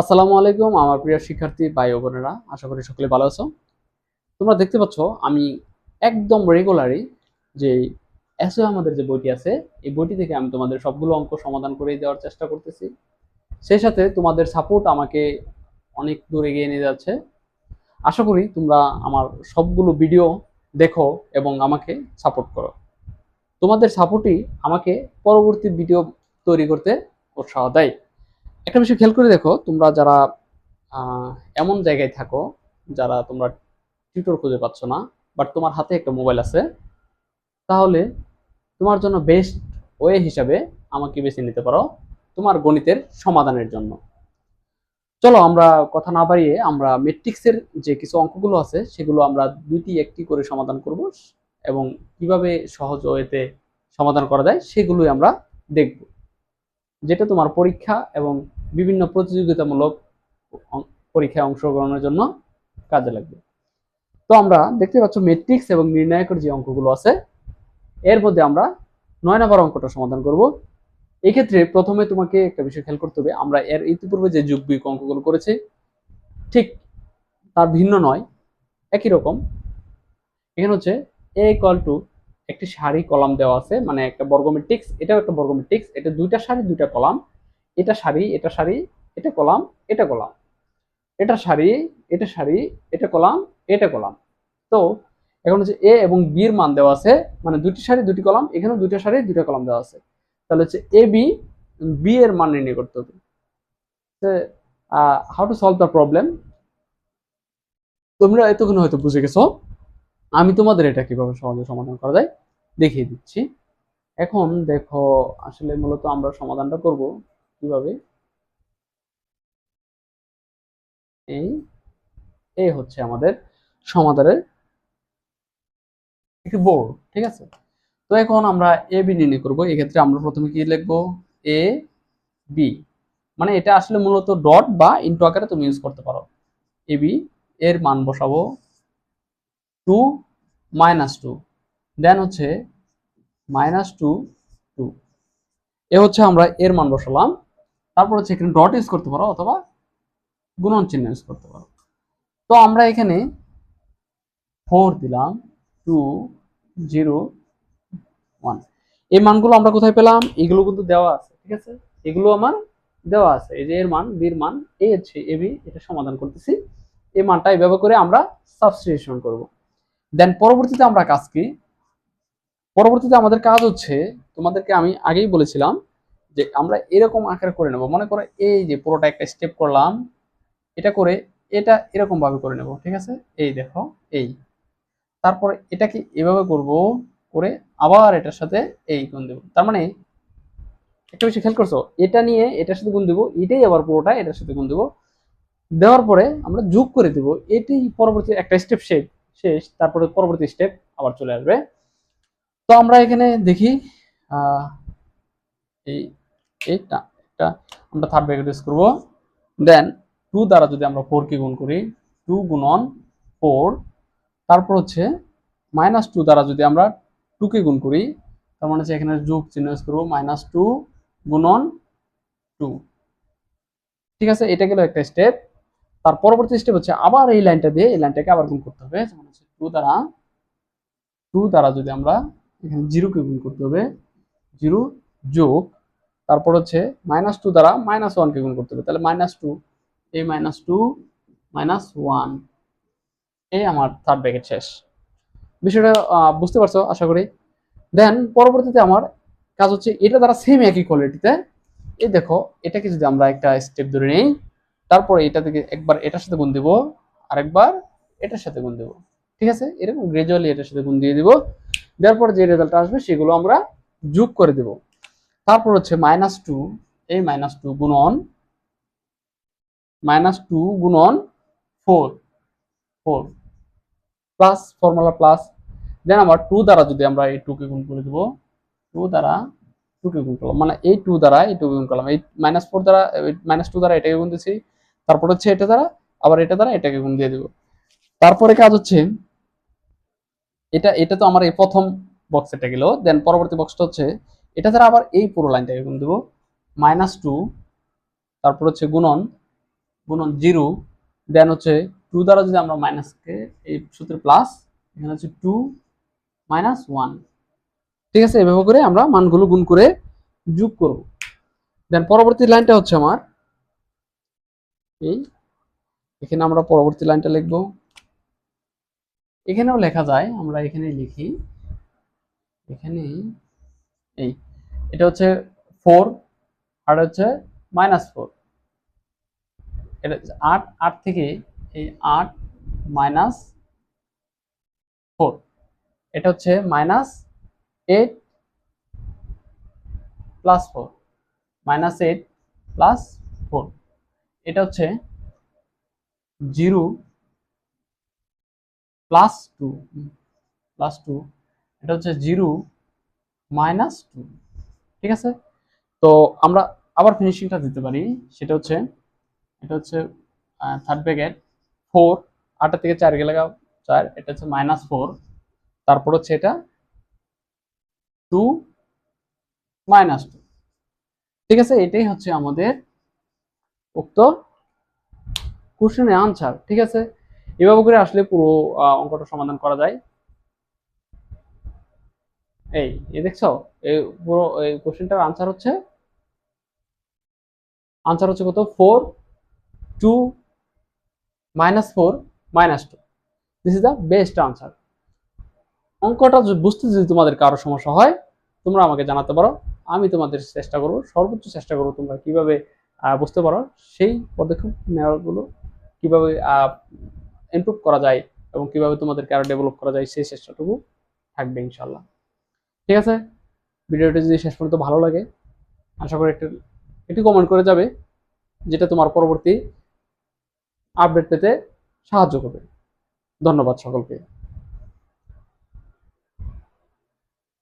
আসসালামু আলাইকুম, আমার প্রিয় শিক্ষার্থী ভাই ও বোনেরা। আশা করি সকলে ভালো আছো। তোমরা দেখতে পাচ্ছ, আমি একদম রেগুলারই যে এসও আমাদের যে বইটি আছে, এই বইটি থেকে আমি তোমাদের সবগুলো অঙ্ক সমাধান করে দেওয়ার চেষ্টা করতেছি। সেই সাথে তোমাদের সাপোর্ট আমাকে অনেক দূর এগিয়ে নিয়ে যাচ্ছে। আশা করি তোমরা আমার সবগুলো ভিডিও দেখো এবং আমাকে সাপোর্ট করো। তোমাদের সাপোর্টই আমাকে পরবর্তী ভিডিও তৈরি করতে উৎসাহ দেয়। একটা বিষয় খেয়াল করে দেখো, তোমরা যারা এমন জায়গায় থাকো যারা তোমরা টিউটর খুঁজে পাচ্ছ না বাট তোমার হাতে একটা মোবাইল আছে, তাহলে তোমার জন্য বেস্ট ওয়ে হিসাবে আমাকে বেছে নিতে পারো তোমার গণিতের সমাধানের জন্য। চলো আমরা কথা না বাড়িয়ে আমরা মেট্রিক্সের যে কিছু অঙ্কগুলো আছে, সেগুলো আমরা দুইটি একটি করে সমাধান করব এবং কীভাবে সহজ ওয়েতে সমাধান করা যায়, সেগুলোই আমরা দেখব। যেটা তোমার পরীক্ষা এবং বিভিন্ন প্রতিযোগিতামূলক পরীক্ষায় অংশগ্রহণের জন্য কাজে লাগবে। তো আমরা দেখতে পাচ্ছ মেট্রিক্স এবং নির্ণায়কের যে অঙ্কগুলো আছে, এর মধ্যে আমরা নয় নম্বর অঙ্কটা সমাধান করব। এক্ষেত্রে প্রথমে তোমাকে একটা বিষয় খেয়াল করতে হবে, আমরা এর ইতিপূর্বে যে যুগ অঙ্কগুলো করেছি, ঠিক তার ভিন্ন নয়, একই রকম। এখানে হচ্ছে এ ইকুয়াল টু একটি সারি কলাম দেওয়া আছে মানে একটা বর্গ ম্যাট্রিক্স এটাও একটা বর্গ ম্যাট্রিক্স এটা দুইটা সারি দুইটা কলাম, এটা সারি এটা সারি এটা কলাম এটা কলাম, এটা সারি এটা সারি এটা কলাম এটা কলাম। তো, এখন হচ্ছে এ এবং বি এর মান দেওয়া আছে মানে দুটি সারি দুটি কলাম, এখানেও দুইটা সারি দুইটা কলাম দেওয়া আছে। তাহলে হচ্ছে এ, বি বি এর মান নির্ণয় করতে হবে। How to solve the problem তোমরা এতক্ষণ হয়তো বুঝে গেছো। আমি তোমাদের এটা কীভাবে সহজে সমাধান করা যায় দেখিয়ে দিচ্ছি। এখন দেখো, আসলে মূলত আমরা সমাধানটা করব কীভাবে? এই এই হচ্ছে আমাদের সমাধানের একটি বোর্ড, ঠিক আছে? তো এখন আমরা এ বি নির্ণয় করব। এক্ষেত্রে আমরা প্রথমে কি লিখব? A B. মানে এটা আসলে মূলত ডট বা ইন্টু আকারে তুমি ইউজ করতে পারো। এ বি, এর মান বসাবো। টু মাইনাস টু দেন হচ্ছে মাইনাস টু টু এ হচ্ছে আমরা এর মান বসালাম। তারপর হচ্ছে এখানে ডট ইউজ করতে পারো অথবা গুণন চিহ্ন ইউজ করতে পারো। তো আমরা এখানে ফোর দিলাম টু জিরো ওয়ান এই মানগুলো আমরা কোথায় পেলাম? এগুলো কিন্তু দেওয়া আছে, ঠিক আছে? এগুলো আমার দেওয়া আছে। এই যে এর মান বির মান এই হচ্ছে এ বি এটা সমাধান করতেছি। এই মানটা এইভাবে করে আমরা সাবস্টিটিউশন করব। দেন পরবর্তীতে আমরা কাজ কি? পরবর্তীতে আমাদের কাজ হচ্ছে, তোমাদেরকে আমি আগেই বলেছিলাম যে আমরা এরকম আকারে করে নেব। মনে করো এই যে পুরোটা একটা স্টেপ করলাম, এটা করে এটা এরকম ভাবে করে নেব, ঠিক আছে? এই দেখো, এই। তারপরে এটাকে এভাবে করব, করে আবার এটার সাথে এই গুণ দেব। তার মানে একটা বিষয় খেয়াল করছ, এটা নিয়ে এটার সাথে গুণ দেবো, এটাই আবার পুরোটা এটার সাথে গুণ দেবো। দেওয়ার পরে আমরা যোগ করে দেবো, এটাই পরবর্তী একটা স্টেপ শেষ শেষ, তারপরে পরবর্তী স্টেপ আবার চলে আসবে। তো আমরা এখানে দেখি এই আমরা থার্ড ব্র্যাকেট ইউজ করব। দেন টু দ্বারা যদি আমরা ফোর কে গুণ করি টু গুণন ফোর তারপর হচ্ছে মাইনাস টু দ্বারা যদি আমরা টু কে গুণ করি, তার মানে হচ্ছে এখানে যোগ চিহ্ন ইউজ করব মাইনাস টু গুণন টু ঠিক আছে, এটা গেল একটা স্টেপ তার পরবর্তী স্টেপ হচ্ছে আবার এই লাইনটা দিয়ে এই লাইনটাকে আবার গুণ করতে হবে। যেমন হচ্ছে টু দ্বারা টু দ্বারা যদি আমরা এখানে জিরোকে গুণ করতে হবে জিরো যোগ, তারপর হচ্ছে মাইনাস টু দ্বারা মাইনাস ওয়ানকে গুণ করতে হবে। তাহলে মাইনাস টু এই মাইনাস টু মাইনাস ওয়ান এই আমার থার্ড ব্র্যাকেট শেষ। বিষয়টা বুঝতে পারছ, আশা করি? দেন পরবর্তীতে আমার কাজ হচ্ছে এটা দ্বারা সেম একই কোয়ালিটিতে এই দেখো, এটাকে যদি আমরা একটা স্টেপ ধরে নেই তারপরে এটা থেকে একবার এটার সাথে গুণ দিব, আরেকবার এটার সাথে গুণ দেব। ঠিক আছে? এরকম গ্রাজুয়ালি এটার সাথে গুণ দিয়ে দিব। দেওয়ার পর যে রেজাল্ট আসবে সেগুলো আমরা যোগ করে দেব। তারপর হচ্ছে মাইনাস টু এই মাইনাস টু গুণন মাইনাস টু গুণন four four plus formula plus then আবার টু দ্বারা যদি আমরা এই টুকে গুণ করে দেবো টু দ্বারা টুকে গুণ করলাম। মানে এই টু দ্বারা এই টু গুণ করলাম। এই মাইনাস ফোর দ্বারা মাইনাস টু দ্বারা এটাকে গুণ দিচ্ছি তারপর হচ্ছে এটা দ্বারা, আবার এটা দ্বারা এটাকে গুণ দিয়ে দেবো। তারপরে কাজ হচ্ছে, এটা এটা তো আমার এই প্রথম বক্স এটা গেল দেন পরবর্তী বক্সটা হচ্ছে, এটা দ্বারা আবার এই পুরো লাইনটাকে গুণ দেবো মাইনাস টু তারপর হচ্ছে গুণন গুণন জিরো দেন হচ্ছে টু দ্বারা যদি আমরা মাইনাসকে এই সূত্রে প্লাস এখানে হচ্ছে টু মাইনাস ওয়ান ঠিক আছে? এভাবে করে আমরা মানগুলো গুণ করে যোগ করব। দেন পরবর্তী লাইনটা হচ্ছে আমার এই, এখানে আমরা পরবর্তী লাইনটা লিখব। এখানেও লেখা যায়, আমরা এখানে লিখি। এখানে এই, এটা হচ্ছে ফোর আর হচ্ছে মাইনাস ফোর এটা আট আট থেকে এই আট মাইনাস ফোর এটা হচ্ছে minus eight plus four minus eight plus four এটা হচ্ছে zero plus two plus two, এটা হচ্ছে জিরো মাইনাস টু, ঠিক আছে? তো আমরা আবার ফিনিশিংটা দিতে পারি, সেটা হচ্ছে, এটা হচ্ছে থার্ড ব্র্যাকেট ফোর আটটা থেকে চার গেলে চার, এটা হচ্ছে মাইনাস ফোর তারপর হচ্ছে এটা টু মাইনাস টু ঠিক আছে? এটাই হচ্ছে আমাদের উক্ত কোশ্চেনের আনসার ঠিক আছে? এভাবে করে আসলে পুরো অঙ্কটা সমাধান করা যায়। এই এই দেখছ? এই পুরো, এই কোশ্চেনটার আনসার হচ্ছে আনসার হচ্ছে কত? Four two minus four minus two this is the best answer অঙ্কটা বুঝতে যদি তোমাদের কারও সমস্যা হয়, তোমরা আমাকে জানাতে পারো। আমি তোমাদের চেষ্টা করব, সর্বোচ্চ চেষ্টা করব তোমরা কীভাবে বুঝতে পারো সেই পদক্ষেপ নেওয়াগুলো কীভাবে ইমপ্রুভ করা যায় এবং কীভাবে তোমাদেরকে আরও ডেভেলপ করা যায় সেই চেষ্টাটুকু থাকবে ইনশাল্লাহ ঠিক আছে? ভিডিওটি যদি শেষ পর্যন্ত ভালো লাগে, আশা করি একটু একটু কমেন্ট করে যাবে, যেটা তোমার পরবর্তী আপডেট পেতে সাহায্য করবে। ধন্যবাদ সকলকে।